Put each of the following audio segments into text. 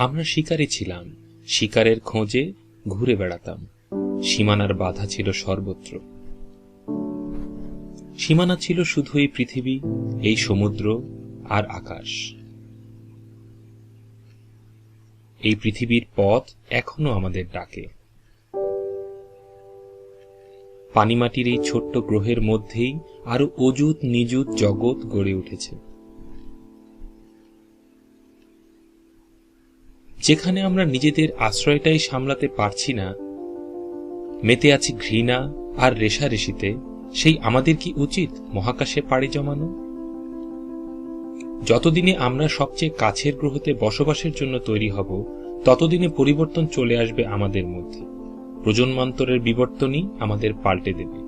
আমরা শিকারে ছিলাম। শিকারের খোঁজে ঘুরে বেড়াতাম। সীমানার বাধা ছিল সর্বত্র। সীমানা ছিল শুধু এই পৃথিবী, এই সমুদ্র আর আকাশ। এই পৃথিবীর পথ এখনও আমাদের ডাকে। পানিমাটির এই ছোট্ট গ্রহের মধ্যেই আরও অজুত নিজুত জগৎ গড়ে উঠেছে। যেখানে আমরা নিজেদের আশ্রয়টাই সামলাতে পারছি না, মেতে আছি ঘৃণা আর রেশারেশিতে, সেই আমাদের কি উচিত মহাকাশে পাড়ি জমানো? যতদিনে আমরা সবচেয়ে কাছের গ্রহতে বসবাসের জন্য তৈরি হব, ততদিনে পরিবর্তন চলে আসবে আমাদের মধ্যে। প্রজন্মান্তরের বিবর্তনই আমাদের পাল্টে দেবে।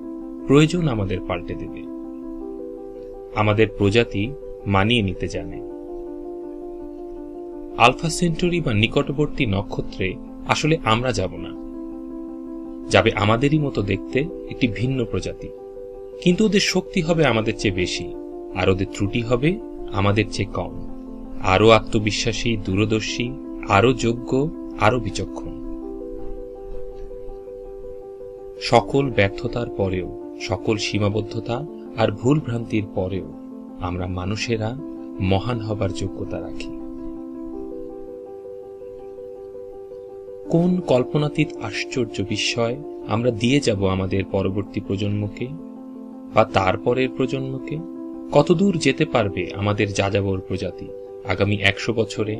প্রয়োজন আমাদের পাল্টে দেবে। আমাদের প্রজাতি মানিয়ে নিতে জানে। আলফা সেন্টুরি বা নিকটবর্তী নক্ষত্রে আসলে আমরা যাব না, যাবে আমাদেরই মতো দেখতে একটি ভিন্ন প্রজাতি। কিন্তু ওদের শক্তি হবে আমাদের চেয়ে বেশি, আর ওদের ত্রুটি হবে আমাদের চেয়ে কম। আরও আত্মবিশ্বাসী, দূরদর্শী, আরও যোগ্য, আরও বিচক্ষণ। সকল ব্যর্থতার পরেও, সকল সীমাবদ্ধতা আর ভুল ভ্রান্তির পরেও আমরা মানুষেরা মহান হবার যোগ্যতা রাখি। কোন কল্পনাতীত আশ্চর্য বিস্ময় আমরা দিয়ে যাব আমাদের পরবর্তী প্রজন্মকে বা তারপরের প্রজন্মকে? কতদূর যেতে পারবে আমাদের যাযাবর প্রজাতি আগামী একশো বছরে?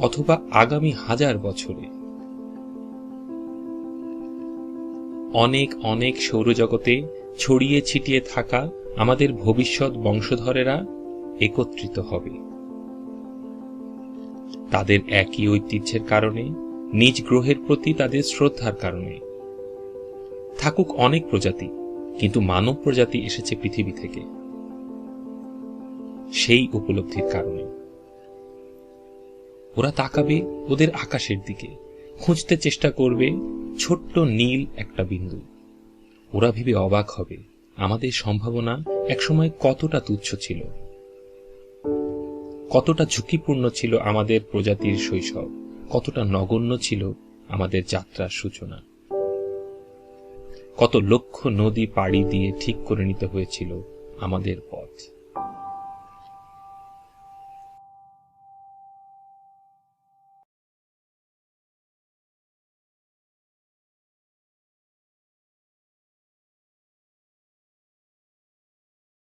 অথবা আগামী হাজার বছরে? অনেক অনেক সৌরজগতে ছড়িয়ে ছিটিয়ে থাকা আমাদের ভবিষ্যৎ বংশধরেরা একত্রিত হবে। তাদের একই ঐতিহ্যের কারণে, নিজ গ্রহের প্রতি তাদের শ্রদ্ধার কারণে। থাকুক অনেক প্রজাতি, কিন্তু মানব প্রজাতি এসেছে পৃথিবী থেকে। সেই উপলব্ধির কারণে। ওরা তাকাবে ওদের আকাশের দিকে, খুঁজতে চেষ্টা করবে ছোট্ট নীল একটা বিন্দু। ওরা ভেবে অবাক হবে, আমাদের সম্ভাবনা একসময় কতটা তুচ্ছ ছিল। কতটা ঝুঁকিপূর্ণ ছিল আমাদের প্রজাতির শৈশব, কতটা নগণ্য ছিল আমাদের যাত্রার সূচনা। কত লক্ষ নদী পাড়ি দিয়ে ঠিক করে নিতে হয়েছিল আমাদের পথ।